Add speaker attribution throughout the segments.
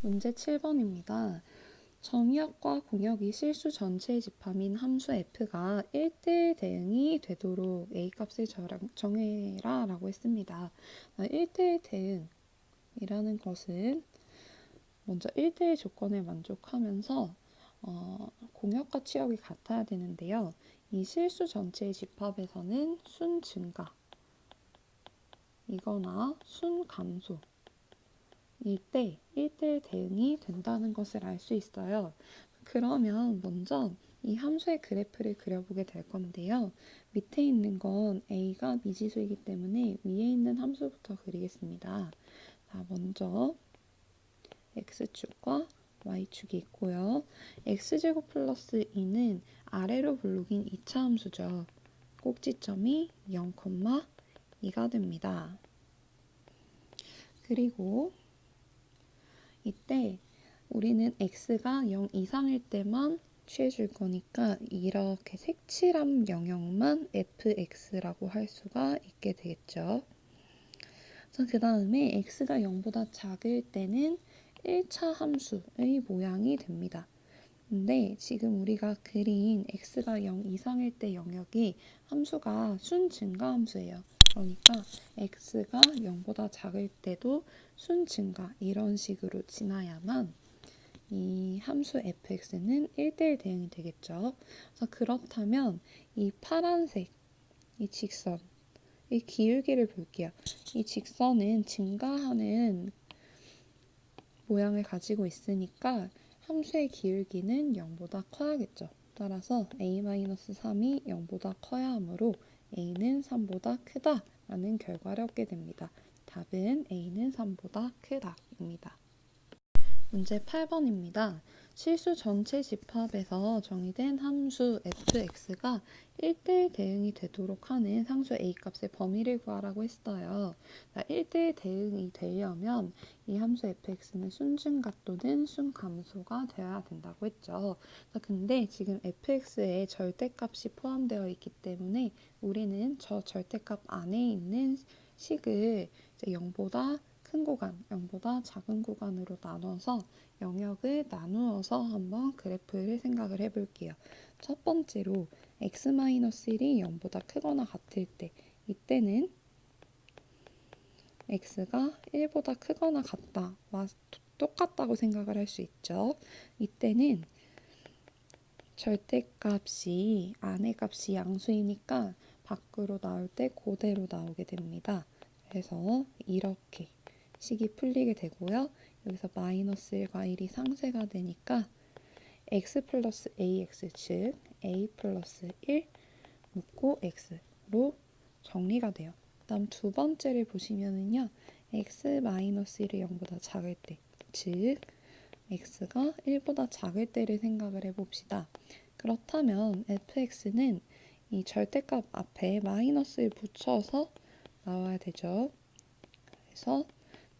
Speaker 1: 문제 7번입니다. 정의역과 공역이 실수 전체의 집합인 함수 f가 1대1 대응이 되도록 a 값을 정해라 라고 했습니다. 1대1 대응이라는 것은 먼저 1대1 조건을 만족하면서 어, 공역과 치역이 같아야 되는데요. 이 실수 전체의 집합에서는 순 증가 이거나 순 감소 일때 1대1 대응이 된다는 것을 알 수 있어요. 그러면 먼저 이 함수의 그래프를 그려보게 될 건데요. 밑에 있는 건 a가 미지수이기 때문에 위에 있는 함수부터 그리겠습니다. 자, 먼저 x축과 y축이 있고요. x제곱 플러스 2는 아래로 블록인 2차 함수죠. 꼭지점이 0,2가 됩니다. 그리고 이때 우리는 x가 0 이상일 때만 취해줄 거니까 이렇게 색칠한 영역만 fx라고 할 수가 있게 되겠죠. 그 다음에 x가 0보다 작을 때는 1차 함수의 모양이 됩니다. 근데 지금 우리가 그린 x가 0 이상일 때 영역이 함수가 순 증가 함수예요. 그러니까 x가 0보다 작을 때도 순 증가 이런 식으로 지나야만 이 함수 fx는 1대1 대응이 되겠죠. 그래서 그렇다면 이 파란색 이 직선 이 기울기를 볼게요. 이 직선은 증가하는 모양을 가지고 있으니까 함수의 기울기는 0보다 커야겠죠. 따라서 a-3이 0보다 커야 하므로 a는 3보다 크다 라는 결과를 얻게 됩니다. 답은 a는 3보다 크다입니다. 문제 8번입니다. 실수 전체 집합에서 정의된 함수 fx가 1대1 대응이 되도록 하는 상수 a 값의 범위를 구하라고 했어요. 1대1 대응이 되려면 이 함수 fx는 순증가 또는 순감소가 되어야 된다고 했죠. 근데 지금 fx에 절대값이 포함되어 있기 때문에 우리는 저 절대값 안에 있는 식을 0보다 큰 구간, 0보다 작은 구간으로 나눠서 영역을 나누어서 한번 그래프를 생각을 해볼게요. 첫 번째로 x-1이 0보다 크거나 같을 때 이때는 x가 1보다 크거나 같다와 똑같다고 생각을 할 수 있죠. 이때는 절대값이 안의 값이 양수이니까 밖으로 나올 때 그대로 나오게 됩니다. 그래서 이렇게 식이 풀리게 되고요. 여기서 마이너스 1과 1이 상쇄가 되니까 x 플러스 ax 즉 a 플러스 1 묶고 x로 정리가 돼요. 다음 두 번째를 보시면은요. x 마이너스 1이 0보다 작을 때, 즉 x가 1보다 작을 때를 생각을 해봅시다. 그렇다면 fx는 이 절대값 앞에 마이너스를 붙여서 나와야 되죠. 그래서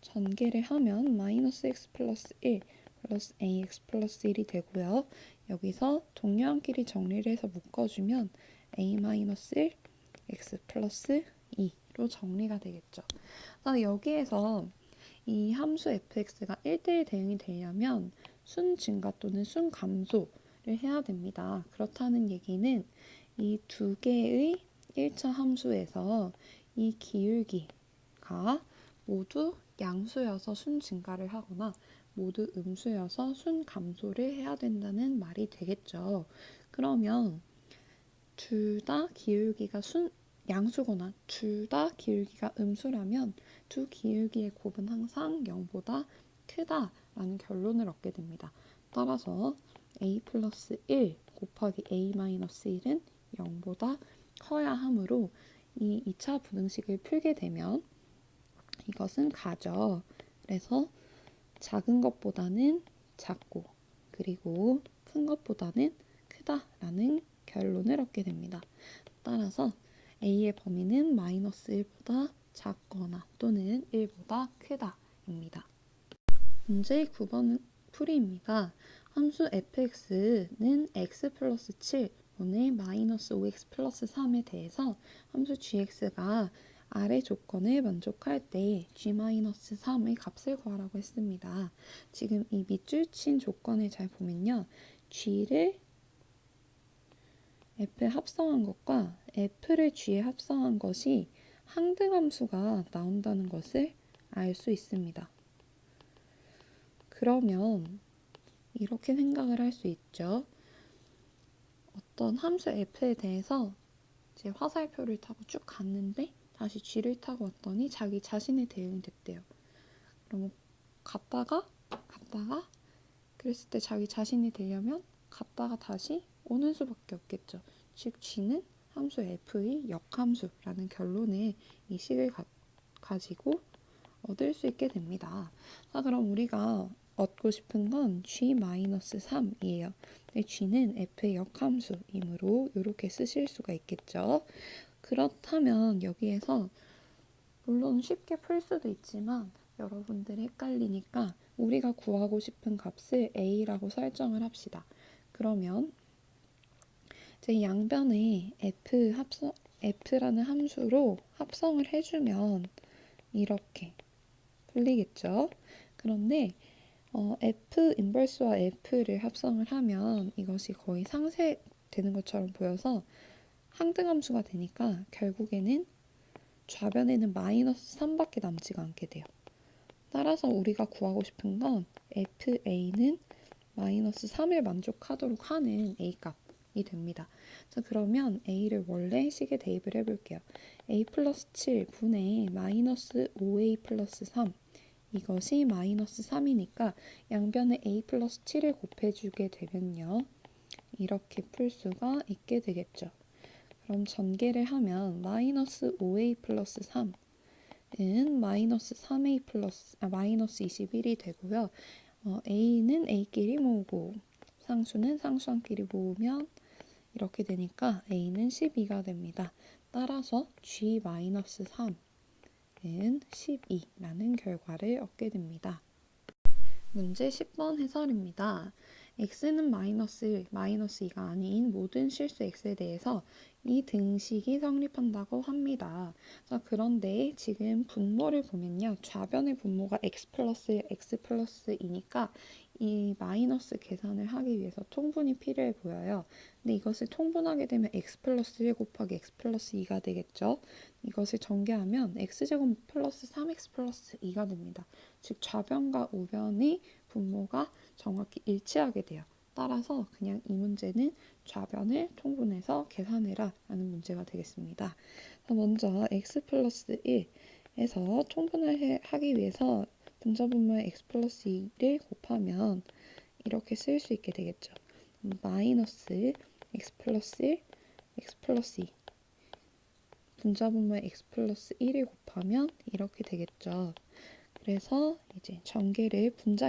Speaker 1: 전개를 하면 마이너스 x 플러스 1 플러스 ax 플러스 1이 되고요. 여기서 동료한끼리 정리를 해서 묶어주면 a 마이너스 1 x 플러스 2로 정리가 되겠죠. 여기에서 이 함수 fx가 1대1 대응이 되려면 순 증가 또는 순 감소를 해야 됩니다. 그렇다는 얘기는 이 두 개의 1차 함수에서 이 기울기가 모두 양수여서 순 증가를 하거나 모두 음수여서 순 감소를 해야 된다는 말이 되겠죠. 그러면 둘 다 기울기가 순 양수거나 둘 다 기울기가 음수라면 두 기울기의 곱은 항상 0보다 크다라는 결론을 얻게 됩니다. 따라서 a 플러스 1 곱하기 a 마이너스 1은 0보다 커야 하므로 이 2차 부등식을 풀게 되면 이것은 가죠. 그래서 작은 것보다는 작고 그리고 큰 것보다는 크다라는 결론을 얻게 됩니다. 따라서 a의 범위는 마이너스 1보다 작거나 또는 1보다 크다입니다. 문제 9번 풀이입니다. 함수 fx는 x 플러스 7 오늘 마이너스 5x 플러스 3에 대해서 함수 gx가 아래 조건을 만족할 때 g-3의 값을 구하라고 했습니다. 지금 이 밑줄 친 조건을 잘 보면요. g를 f에 합성한 것과 f를 g에 합성한 것이 항등함수가 나온다는 것을 알 수 있습니다. 그러면 이렇게 생각을 할 수 있죠. 어떤 함수 f에 대해서 이제 화살표를 타고 쭉 갔는데 다시 g를 타고 왔더니 자기 자신의 대응이 됐대요. 그러면 갔다가 갔다가 그랬을 때 자기 자신이 되려면 갔다가 다시 오는 수밖에 없겠죠. 즉 g는 함수 f의 역함수라는 결론을 이 식을 가, 가지고 얻을 수 있게 됩니다. 자, 그럼 우리가 얻고 싶은 건 g-3이에요. g는 f의 역함수이므로 이렇게 쓰실 수가 있겠죠. 그렇다면 여기에서 물론 쉽게 풀 수도 있지만 여러분들이 헷갈리니까 우리가 구하고 싶은 값을 a라고 설정을 합시다. 그러면 제 양변에 f 합성 f라는 함수로 합성을 해주면 이렇게 풀리겠죠. 그런데 어, f 인버스와 f를 합성을 하면 이것이 거의 상쇄되는 것처럼 보여서 항등함수가 되니까 결국에는 좌변에는 마이너스 3밖에 남지가 않게 돼요. 따라서 우리가 구하고 싶은 건 FA는 마이너스 3을 만족하도록 하는 A 값이 됩니다. 자, 그러면 A를 원래 식에 대입을 해볼게요. A 플러스 7 분의 마이너스 5A 플러스 3 이것이 마이너스 3이니까 양변에 A 플러스 7을 곱해주게 되면요. 이렇게 풀 수가 있게 되겠죠. 그럼 전개를 하면 마이너스 5a 플러스 3은 마이너스 3a 플러스 아 마이너스 21이 되고요. 어, a는 a끼리 모으고 상수는 상수함끼리 모으면 이렇게 되니까 a는 12가 됩니다. 따라서 g 마이너스 3은 12라는 결과를 얻게 됩니다. 문제 10번 해설입니다. X는 마이너스 마이너스 2가 아닌 모든 실수 x에 대해서 이 등식이 성립한다고 합니다. 자, 그런데 지금 분모를 보면요. 좌변의 분모가 x 플러스 x 플러스 2니까 이 마이너스 계산을 하기 위해서 통분이 필요해 보여요. 근데 이것을 통분하게 되면 x 플러스 1 곱하기 x 플러스 2가 되겠죠. 이것을 전개하면 x제곱 플러스 3x 플러스 2가 됩니다. 즉 좌변과 우변의 분모가 정확히 일치하게 돼요. 따라서 그냥 이 문제는 좌변을 통분해서 계산해라 라는 문제가 되겠습니다. 먼저 x 플러스 1에서 통분을 하기 위해서 분자분모의 x 플러스 2를 곱하면 이렇게 쓸 수 있게 되겠죠. 마이너스 x 플러스 1, x 플러스 2 분자분모의 x 플러스 1을 곱하면 이렇게 되겠죠. 그래서 이제 전개를 분자,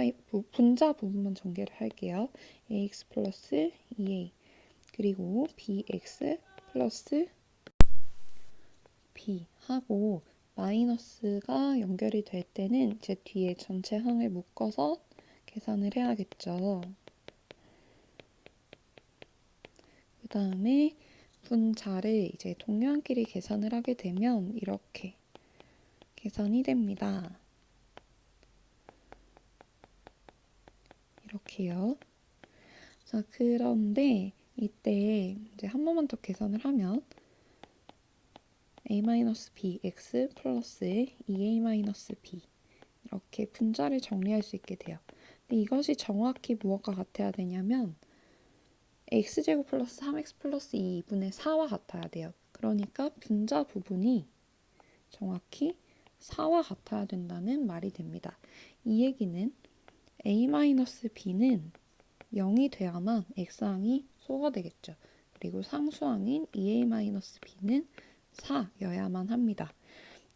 Speaker 1: 분자 부분만 전개를 할게요. ax 플러스 2a 그리고 bx 플러스 b 하고 마이너스가 연결이 될 때는 제 뒤에 전체 항을 묶어서 계산을 해야겠죠. 그 다음에 분자를 이제 동료한끼리 계산을 하게 되면 이렇게 계산이 됩니다. 이렇게요. 자, 그런데 이때 이제 한 번만 더 계산을 하면 a-b x 플러스 2a-b 이렇게 분자를 정리할 수 있게 돼요. 근데 이것이 정확히 무엇과 같아야 되냐면 x제곱 플러스 3x 플러스 2분의 4와 같아야 돼요. 그러니까 분자 부분이 정확히 4와 같아야 된다는 말이 됩니다. 이 얘기는 a-b는 0이 돼야만 x항이 소거되겠죠. 그리고 상수항인 2a-b는 4여야만 합니다.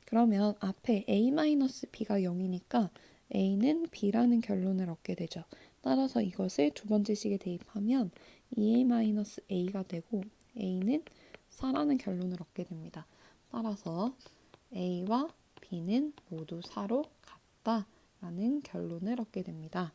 Speaker 1: 그러면 앞에 a-b가 0이니까 a는 b라는 결론을 얻게 되죠. 따라서 이것을 두 번째 식에 대입하면 2a-a가 되고 a는 4라는 결론을 얻게 됩니다. 따라서 a와 b는 모두 4로 같다 라는 결론을 얻게 됩니다.